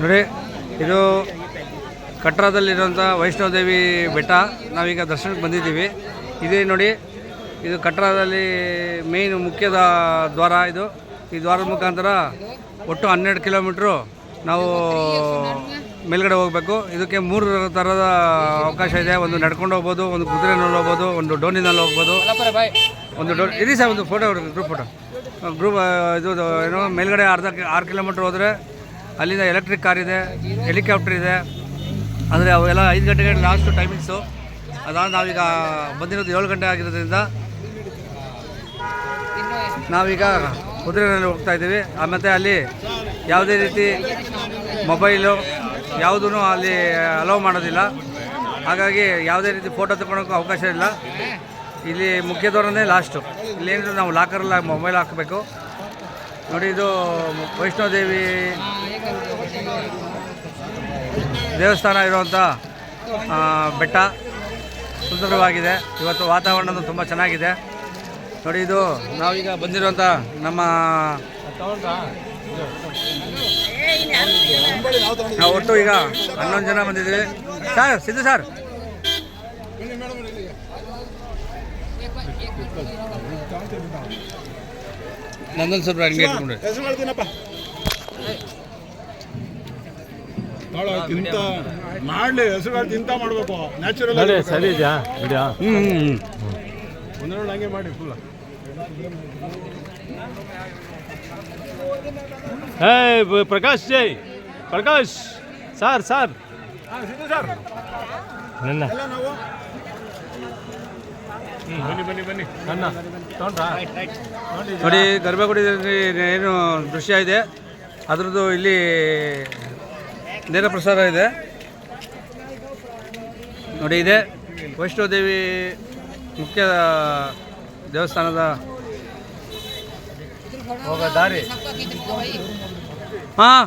ನೋಡಿ, ಇದು ಕಟ್ರಾದಲ್ಲಿರುವಂಥ ವೈಷ್ಣೋದೇವಿ ಬೆಟ್ಟ. ನಾವೀಗ ದರ್ಶನಕ್ಕೆ ಬಂದಿದ್ದೀವಿ. ಇದೇ ನೋಡಿ, ಇದು ಕಟ್ರಾದಲ್ಲಿ ಮೇನ್ ಮುಖ್ಯದ ದ್ವಾರ ಇದು. ಈ ದ್ವಾರದ ಮುಖಾಂತರ ಒಟ್ಟು ಹನ್ನೆರಡು ಕಿಲೋಮೀಟ್ರು ನಾವು ಮೇಲ್ಗಡೆ ಹೋಗಬೇಕು. ಇದಕ್ಕೆ ಮೂರು ಥರದ ಅವಕಾಶ ಇದೆ. ಒಂದು ನಡ್ಕೊಂಡು ಹೋಗ್ಬೋದು, ಒಂದು ಕುದುರೆನಲ್ಲಿ ಹೋಗ್ಬೋದು, ಒಂದು ಡೋನಿನಲ್ಲಿ ಹೋಗ್ಬೋದು. ಒಂದು ಡೋ ಇರಿ ಸರ್, ಒಂದು ಫೋಟೋ ಗ್ರೂಪ್ ಫೋಟೋ ಗ್ರೂಪ್ ಇದು ಏನು ಮೇಲ್ಗಡೆ ಅರ್ಧ ಆರು ಕಿಲೋಮೀಟ್ರ್ ಹೋದರೆ ಅಲ್ಲಿಂದ ಎಲೆಕ್ಟ್ರಿಕ್ ಕಾರ್ ಇದೆ ಹೆಲಿಕಾಪ್ಟರ್ ಇದೆ. ಅಂದರೆ ಅವೆಲ್ಲ ಐದು ಗಂಟೆಗೆ ಲಾಸ್ಟು ಟೈಮಿಂಗ್ಸು ಅದಾದ ನಾವೀಗ ಬಂದಿರೋದು ಏಳು ಗಂಟೆ ಆಗಿರೋದ್ರಿಂದ ನಾವೀಗ ಕುದುರೆನಲ್ಲಿ ಹೋಗ್ತಾ ಇದ್ದೀವಿ. ಮತ್ತು ಅಲ್ಲಿ ಯಾವುದೇ ರೀತಿ ಮೊಬೈಲು ಯಾವುದೂ ಅಲ್ಲಿ ಅಲೋ ಮಾಡೋದಿಲ್ಲ. ಹಾಗಾಗಿ ಯಾವುದೇ ರೀತಿ ಫೋಟೋ ತಗೊಳೋಕ್ಕೂ ಅವಕಾಶ ಇಲ್ಲ. ಇಲ್ಲಿ ಮುಖ್ಯದವರನ್ನೇ ಲಾಸ್ಟು ಇಲ್ಲೇನಿದ್ರು ನಾವು ಲಾಕರಲ್ಲಿ ಮೊಬೈಲ್ ಹಾಕಬೇಕು. ನೋಡಿ ಇದು ವೈಷ್ಣೋದೇವಿ ದೇವಸ್ಥಾನ ಇರುವಂಥ ಬೆಟ್ಟ. ಸುಂದರವಾಗಿದೆ. ಇವತ್ತು ವಾತಾವರಣ ತುಂಬ ಚೆನ್ನಾಗಿದೆ. ನೋಡಿ ಇದು ನಾವೀಗ ಬಂದಿರುವಂಥ ನಮ್ಮ ನಾವು ಒಟ್ಟು ಈಗ ಹನ್ನೊಂದು ಜನ ಬಂದಿದ್ದೀವಿ. Sir, Siddu sir. ನಂದೊಂದು ಸರ್ ಹಂಗೆ ಇಟ್ಕೊಂಡ್ರೆ. ಹೆಸರು ಹೇಳ್ತೀನಪ್ಪ. ಭಾಳ ತಿಂತ ಮಾಡಲಿ ಹೆಸರುಗಳು ತಿಂತ ಮಾಡಬೇಕು. ನ್ಯಾಚುರಲ್ ಸರಿ ಇದೆಯಾ? ಇದೆಯಾ? ಹ್ಞೂ ಹ್ಞೂ ಹ್ಞೂ ಹಂಗೆ ಮಾಡಿ ಫುಲ್ ಏಯ್ ಪ್ರಕಾಶ್ ಜೈ. Prakash sir sir. ಸರ್. ನನ್ನ. ನೋಡಿ ಗರ್ಭಗುಡಿಯಲ್ಲಿ ಏನು ದೃಶ್ಯ ಇದೆ. ಅದರದ್ದು ಇಲ್ಲಿ ನೇರ ಪ್ರಸಾರ ಇದೆ. ನೋಡಿ ಇದೆ. ವೈಷ್ಣೋದೇವಿ ಮುಖ್ಯ ದೇವಸ್ಥಾನದ ಹೋಗೋ ದಾರಿ. ಹಾಂ.